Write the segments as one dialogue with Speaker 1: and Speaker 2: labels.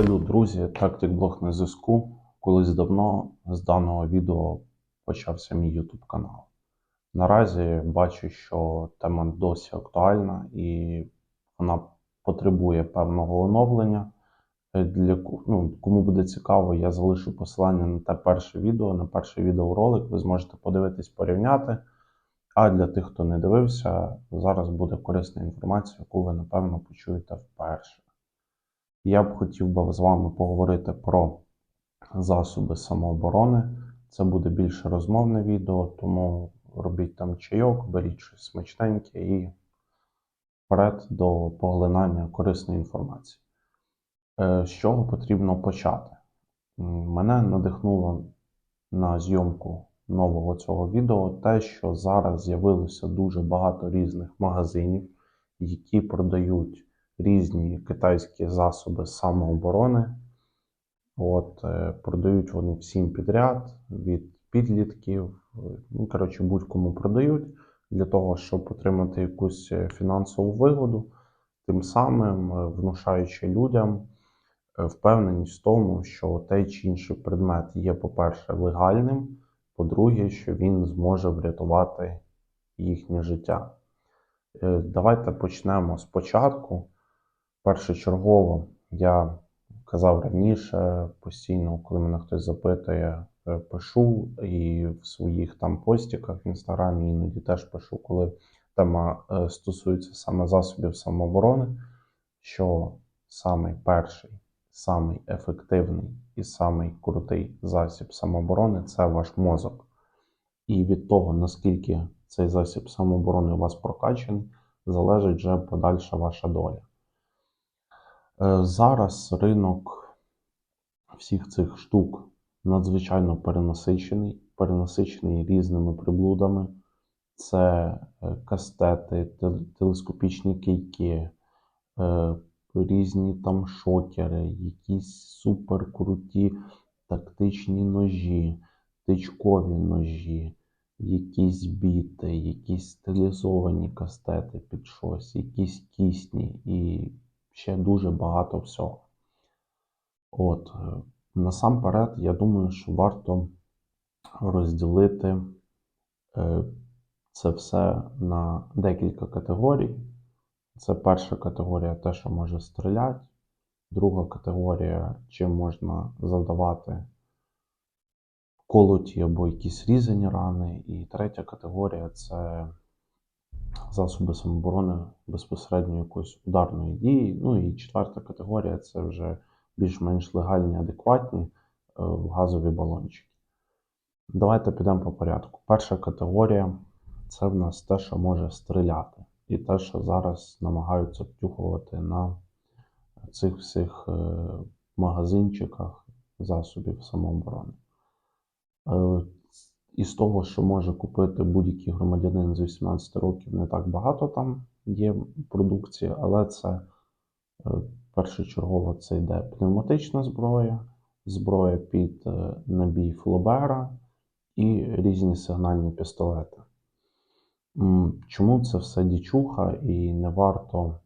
Speaker 1: Салют, друзі! Тактик блог на зв'язку. Колись давно з даного відео почався мій YouTube канал. Наразі бачу, що тема досі актуальна і вона потребує певного оновлення. Е, Для ну, кому буде цікаво, я залишу посилання на те перше відео, на перший відеоролик. Ви зможете подивитись, порівняти. А для тих, хто не дивився, зараз буде корисна інформація, яку ви напевно почуєте вперше. Я б хотів би з вами поговорити про засоби самооборони. Це буде більше розмовне відео, тому робіть там чайок, беріть щось смачненьке і вперед до поглинання корисної інформації. Е, З чого потрібно почати? Мене надихнуло на зйомку нового цього відео те, що зараз з'явилося дуже багато різних магазинів, які продають різні китайські засоби самооборони. От, е, продають вони всім підряд, від підлітків, ну, коротше, будь-кому продають для того, щоб отримати якусь е, фінансову вигоду, тим самим е, внушаючи людям впевненість в тому, що той чи інший предмет є, по-перше, легальним, по-друге, що він зможе врятувати їхнє життя. Давайте почнемо спочатку. Першочергово я казав раніше, постійно, коли мене хтось запитує, е, пишу і в своїх там постіках в інстаграмі іноді теж пишу, коли тема е, стосується саме засобів самооборони, що самий перший, самий ефективний і самий крутий засіб самооборони це ваш мозок. І від того, наскільки цей засіб самооборони у вас прокачаний, залежить вже подальша ваша доля. Е, Зараз ринок всіх цих штук надзвичайно перенасичений, перенасичений різними приблудами. Це е, кастети, телескопічні кийки, е, різні там шокери, якісь суперкруті тактичні ножі, тичкові ножі, якісь біти, якісь стилізовані кастети під щось, якісь кісні і ще дуже багато всього. От, е, насамперед, я думаю, що варто розділити е, це все на декілька категорій. Це перша категорія те, що може стріляти, друга категорія, чим можна завдавати колоті або якісь різані рани. І третя категорія це засоби самооборони безпосередньо якоїсь ударної дії. Ну і четверта категорія це вже більш-менш легальні, адекватні е, газові балончики. Давайте підемо по порядку. Перша категорія це в нас те, що може стріляти, і те, що зараз намагаються втюхувати на цих всіх е, магазинчиках засобів самооборони. Із того, що може купити будь-який громадянин з 18 років, не так багато там є продукції, але це е, першочергово це йде пневматична зброя, зброя під е, набій флобера і різні сигнальні пістолети. Чому це все дічуха і не варто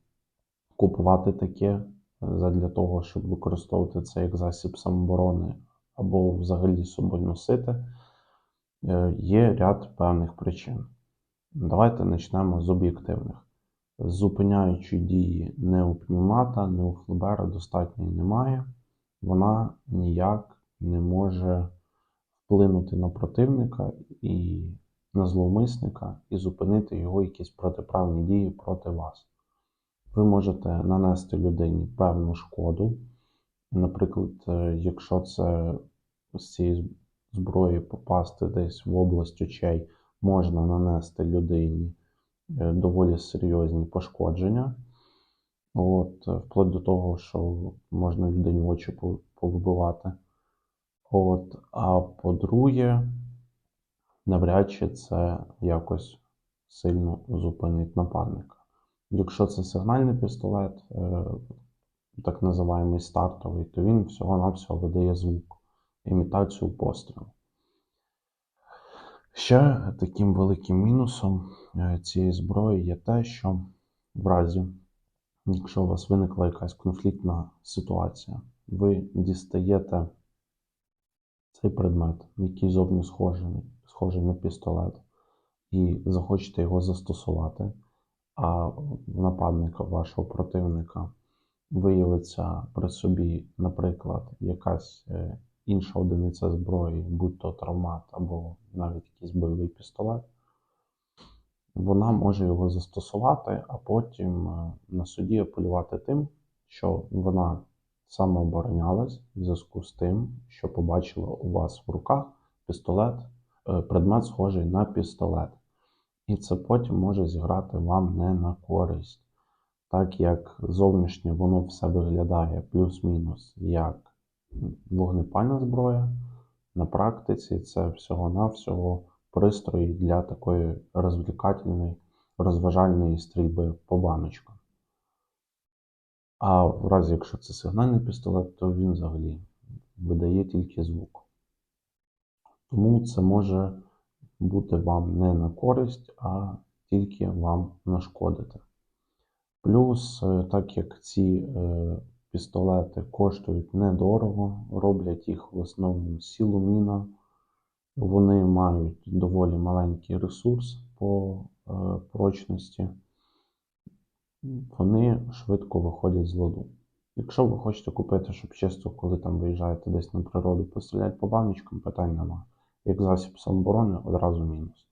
Speaker 1: купувати таке е, задля того, щоб використовувати це як засіб самооборони або взагалі собою носити? Е, Є ряд певних причин. Давайте почнемо з об'єктивних. Зупиняючи дії не у пневмата, не у флебера достатньої немає. Вона ніяк не може вплинути на противника і на зловмисника і зупинити його якісь протиправні дії проти вас. Ви можете нанести людині певну шкоду. Наприклад, е, якщо це з цієї зброї попасти десь в область очей, можна нанести людині е, доволі серйозні пошкодження. От, е, вплоть до того, що можна людині очі повибивати. От, а по-друге, навряд чи це якось сильно зупинить нападника. Якщо це сигнальний пістолет, е, так називаємий стартовий, то він всього-навсього видає звук, імітацію пострілу. Ще таким великим мінусом е, цієї зброї є те, що в разі, якщо у вас виникла якась конфліктна ситуація ви дістаєте цей предмет, який зовні схожий, схожий на пістолет, і захочете його застосувати, а в нападника вашого противника виявиться при собі, наприклад, якась е, інша одиниця зброї, будь то травмат або навіть якийсь бойовий пістолет, вона може його застосувати, а потім е, на суді апелювати тим, що вона самооборонялась в зв'язку з тим, що побачила у вас в руках пістолет, е, предмет схожий на пістолет. І це потім може зіграти вам не на користь, так як зовнішнє воно все виглядає плюс-мінус як вогнепальна зброя. На практиці це всього-навсього пристрої для такої розвлекательної, розважальної стрільби по баночкам. А в разі, якщо це сигнальний пістолет, то він взагалі видає тільки звук. Тому це може бути вам не на користь, а тільки вам нашкодити. Плюс, е, так як ці е, пістолети коштують недорого, роблять їх в основному з сілуміна, вони мають доволі маленький ресурс по е, прочності, вони швидко виходять з ладу. Якщо ви хочете купити, щоб чисто, коли там виїжджаєте десь на природу, постріляти по баночкам, питань нема. Як засіб самооборони одразу мінус.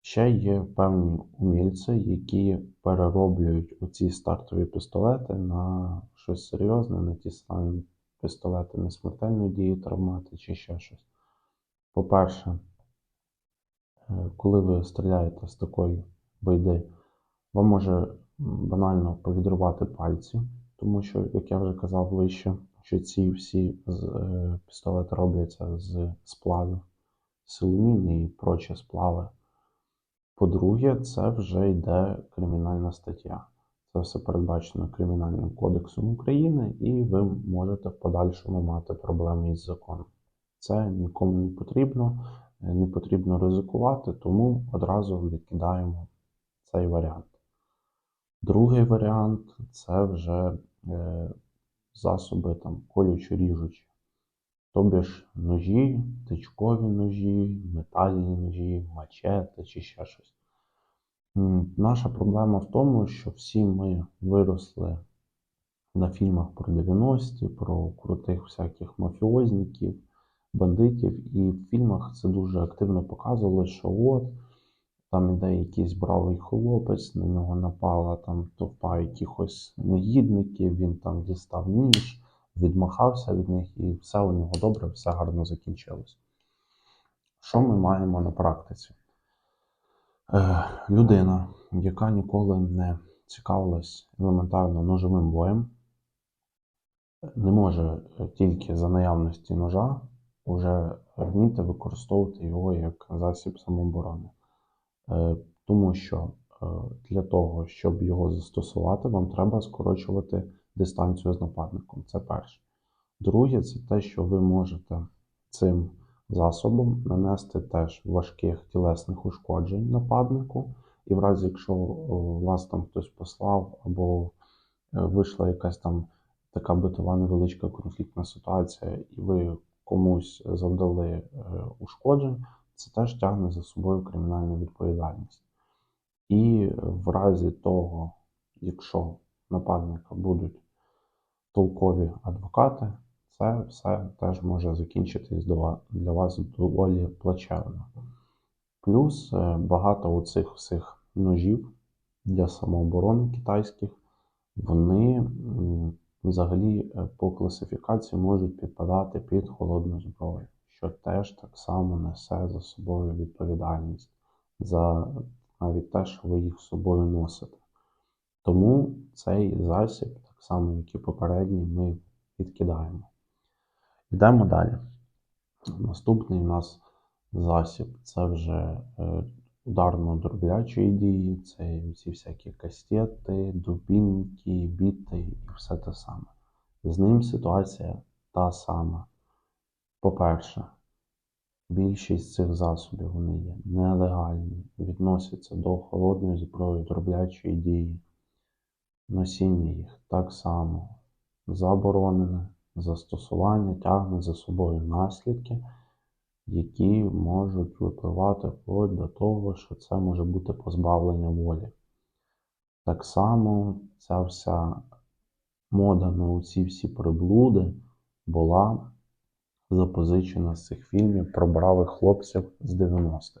Speaker 1: Ще є певні умільці, які перероблюють оці стартові пістолети на щось серйозне, на ті самі пістолети несмертельної дії, травмати чи ще щось. По-перше, е, коли ви стріляєте з такої байди, вам може банально повідрувати пальці, тому що, як я вже казав вище, що ці всі е, пістолети робляться з сплавів, силумін і прочі сплави. По-друге, це вже йде кримінальна стаття. Це все передбачено Кримінальним кодексом України, і ви можете в подальшому мати проблеми із законом. Це нікому не потрібно, не потрібно ризикувати, тому одразу відкидаємо цей варіант. Другий варіант це вже е, засоби там колючі ріжучі. Тобі ж ножі, тичкові ножі, метальні ножі, мачети чи ще щось. Наша проблема в тому, що всі ми виросли на фільмах про 90-ті, про крутих всяких мафіозників, бандитів, і в фільмах це дуже активно показували, що от там іде якийсь бравий хлопець, на нього напала там товпа якихось негідників, він там дістав ніж, відмахався від них, і все у нього добре, все гарно закінчилось. Що ми маємо на практиці? Е, людина, яка ніколи не цікавилась елементарно ножовим боєм, не може тільки за наявності ножа вже вміти використовувати його як засіб самооборони. Е, Тому що е, для того, щоб його застосувати, вам треба скорочувати дистанцію з нападником. Це перше. Друге, це те, що ви можете цим засобом нанести теж важких тілесних ушкоджень нападнику. І в разі, якщо вас там хтось послав або е, вийшла якась там така битова невеличка конфліктна ситуація, і ви комусь завдали е, ушкоджень, це теж тягне за собою кримінальну відповідальність. І в разі того, якщо нападника будуть толкові адвокати, це все теж може закінчитись для вас доволі плачевно. Плюс е, багато у цих всіх ножів для самооборони китайських, вони взагалі е, по класифікації можуть підпадати під холодну зброю, що теж так само несе за собою відповідальність за навіть те, що ви їх з собою носите. Тому цей засіб, само як і попередній, ми відкидаємо. Йдемо далі. Наступний у нас засіб це вже е, ударно-дроблячої дії, це ці всякі кастети, дубінки, біти і все те саме. З ним ситуація та сама. По-перше, більшість цих засобів вони є нелегальні, відносяться до холодної зброї дроблячої дії. Носіння їх так само заборонене застосування тягне за собою наслідки, які можуть випливати вплоть до того, що це може бути позбавлення волі. Так само ця вся мода на ці всі приблуди була запозичена з цих фільмів про бравих хлопців з 90-х.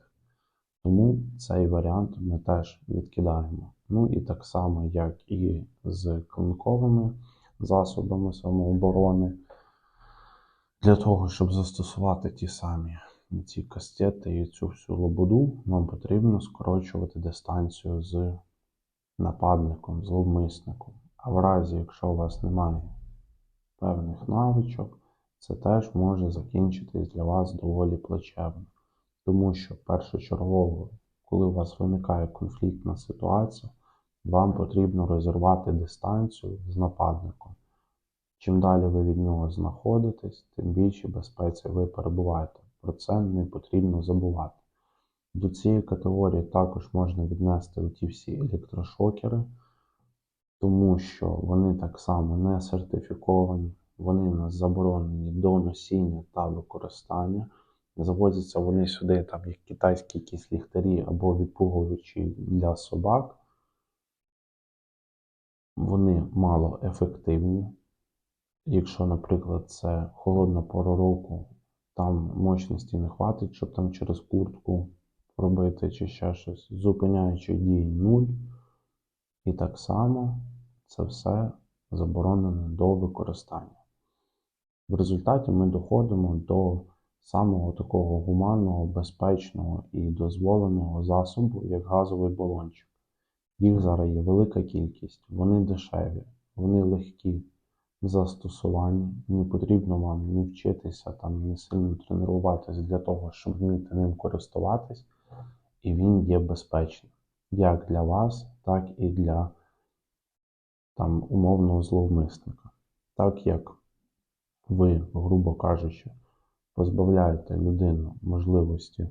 Speaker 1: Тому цей варіант ми теж відкидаємо. Ну і так само, як і з клинковими засобами самооборони, для того, щоб застосувати ті самі ці кастети і цю всю лободу, вам потрібно скорочувати дистанцію з нападником, зловмисником. А в разі, якщо у вас немає певних навичок, це теж може закінчитись для вас доволі плачевно. Тому що першочергово, коли у вас виникає конфліктна ситуація, вам потрібно розірвати дистанцію з нападником. Чим далі ви від нього знаходитесь, тим більше безпеці ви перебуваєте. Про це не потрібно забувати. До цієї категорії також можна віднести оті всі електрошокери, тому що вони так само не сертифіковані, вони в нас заборонені до носіння та використання. Завозяться вони сюди, там, як китайські якісь ліхтарі або відпугувачі для собак. Вони мало ефективні. Якщо, наприклад, це холодна пора року, там мощності не хватить, щоб там через куртку робити чи ще щось, зупиняючи дії нуль. І так само це все заборонено до використання. В результаті ми доходимо до самого такого гуманного, безпечного і дозволеного засобу, як газовий балончик. Їх зараз є велика кількість, вони дешеві, вони легкі в застосуванні. Не потрібно вам ні вчитися, там, не сильно тренуватися для того, щоб вміти ним користуватись, і він є безпечним як для вас, так і для там, умовного зловмисника. Так як ви, грубо кажучи, позбавляєте людину можливості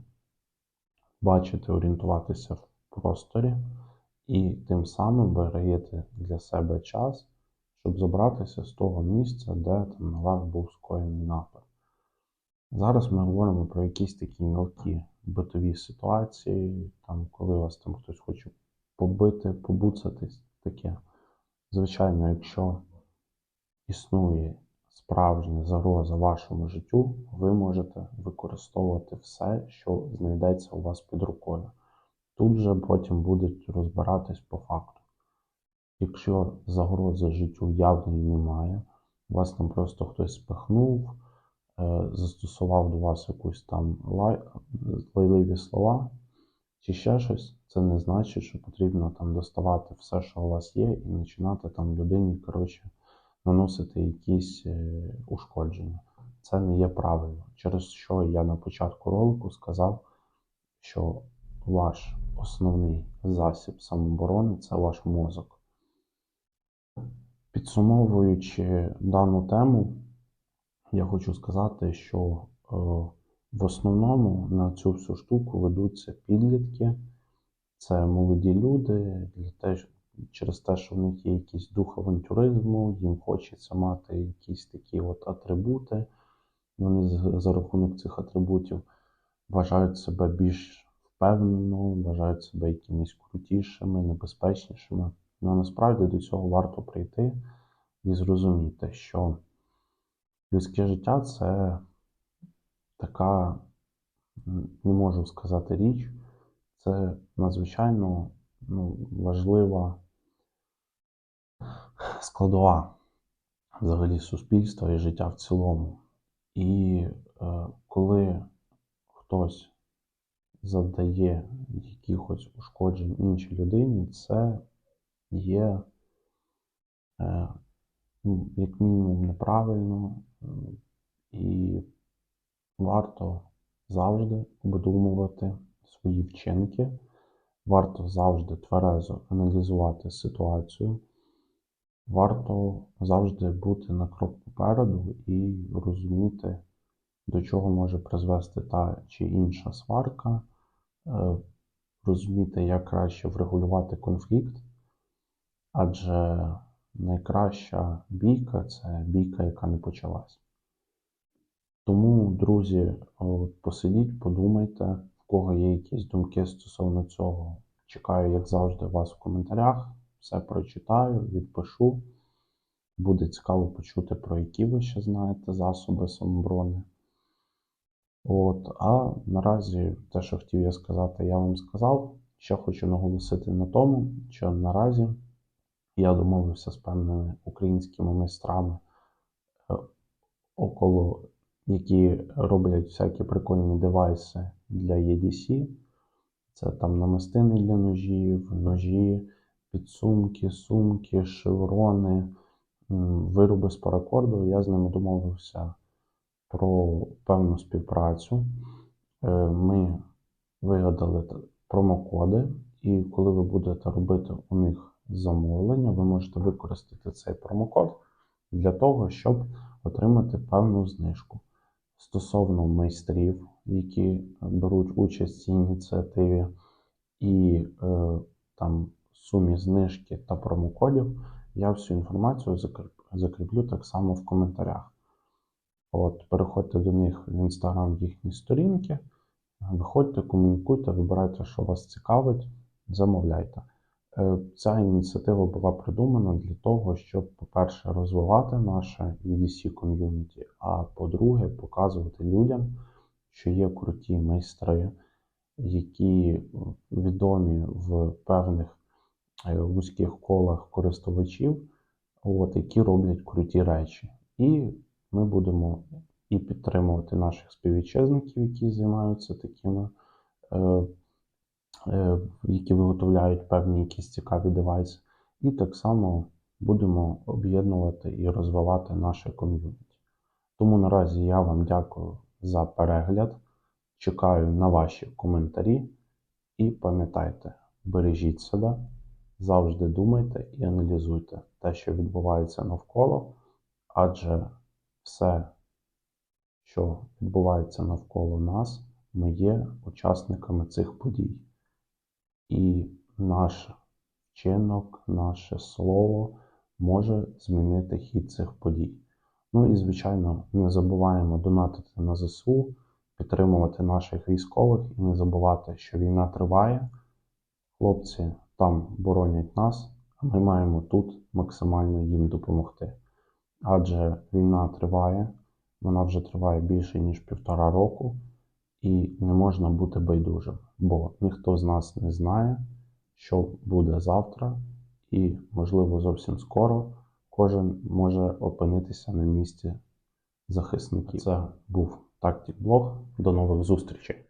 Speaker 1: бачити, орієнтуватися в просторі, і тим самим виграєте для себе час, щоб забратися з того місця, де там на вас був скоєний напад. Зараз ми говоримо про якісь такі мілкі битові ситуації, там, коли вас там хтось хоче побити, побуцатись, таке. Звичайно, якщо існує справжня загроза вашому життю, ви можете використовувати все, що знайдеться у вас під рукою. Тут же потім будуть розбиратись по факту. Якщо загрози життю явної немає, вас там просто хтось спихнув, е, застосував до вас якусь там лай... лайливі слова чи ще щось, це не значить, що потрібно там доставати все, що у вас є, і починати там людині, коротше, наносити якісь е, ушкодження. Це не є правильно. Через що я на початку ролику сказав, що ваш основний засіб самооборони це ваш мозок. Підсумовуючи дану тему, я хочу сказати, що е, в основному на цю всю штуку ведуться підлітки, це молоді люди, для те, через те, що в них є якийсь дух авантюризму, їм хочеться мати якісь такі от атрибути. Вони за рахунок цих атрибутів вважають себе більш впевнено, вважають себе якимись крутішими, небезпечнішими. Ну, насправді до цього варто прийти і зрозуміти, що людське життя це така, не можу сказати річ, це надзвичайно ну, важлива складова взагалі суспільства і життя в цілому. І е, коли хтось завдає якихось ушкоджень іншій людині, це є е, ну, як мінімум неправильно, і варто завжди обдумувати свої вчинки, варто завжди тверезо аналізувати ситуацію, варто завжди бути на крок попереду і розуміти, до чого може призвести та чи інша сварка, е, розуміти, як краще врегулювати конфлікт, адже найкраща бійка це бійка, яка не почалась. Тому, друзі, посидіть, подумайте, в кого є якісь думки стосовно цього. Чекаю, як завжди, вас в коментарях. Все прочитаю, відпишу. Буде цікаво почути, про які ви ще знаєте засоби самоборони. От, а наразі те, що хотів я сказати, я вам сказав. Ще хочу наголосити на тому, що наразі я домовився з певними українськими майстрами, е, около, які роблять всякі прикольні девайси для EDC. Це там намистини для ножів, ножі, підсумки, сумки, шеврони, вироби з паракорду. Я з ними домовився про певну співпрацю. Е, Ми вигадали промокоди, і коли ви будете робити у них замовлення, ви можете використати цей промокод для того, щоб отримати певну знижку. Стосовно майстрів, які беруть участь в цій ініціативі, і е, там сумі знижки та промокодів, я всю інформацію закріплю так само в коментарях. От, переходьте до них в інстаграм їхні сторінки, виходьте, комунікуйте, вибирайте, що вас цікавить, замовляйте. Е, Ця ініціатива була придумана для того, щоб, по-перше, розвивати наше EDC ком'юніті, а по-друге, показувати людям, що є круті майстри, які відомі в певних е, вузьких колах користувачів, от, які роблять круті речі. І ми будемо і підтримувати наших співвітчизників, які займаються такими, е, е, які виготовляють певні якісь цікаві девайси, і так само будемо об'єднувати і розвивати наше ком'юніті. Тому наразі я вам дякую за перегляд. Чекаю на ваші коментарі і пам'ятайте, бережіть себе, завжди думайте і аналізуйте те, що відбувається навколо, адже все, що відбувається навколо нас, ми є учасниками цих подій. І наш вчинок, наше слово може змінити хід цих подій. Ну і, звичайно, не забуваємо донатити на ЗСУ, підтримувати наших військових і не забувати, що війна триває. Хлопці там боронять нас, а ми маємо тут максимально їм допомогти. Адже війна триває, вона вже триває більше ніж півтора року, і не можна бути байдужим, бо ніхто з нас не знає, що буде завтра, і, можливо, зовсім скоро кожен може опинитися на місці захисників. Це був Тактик Блог. До нових зустрічей!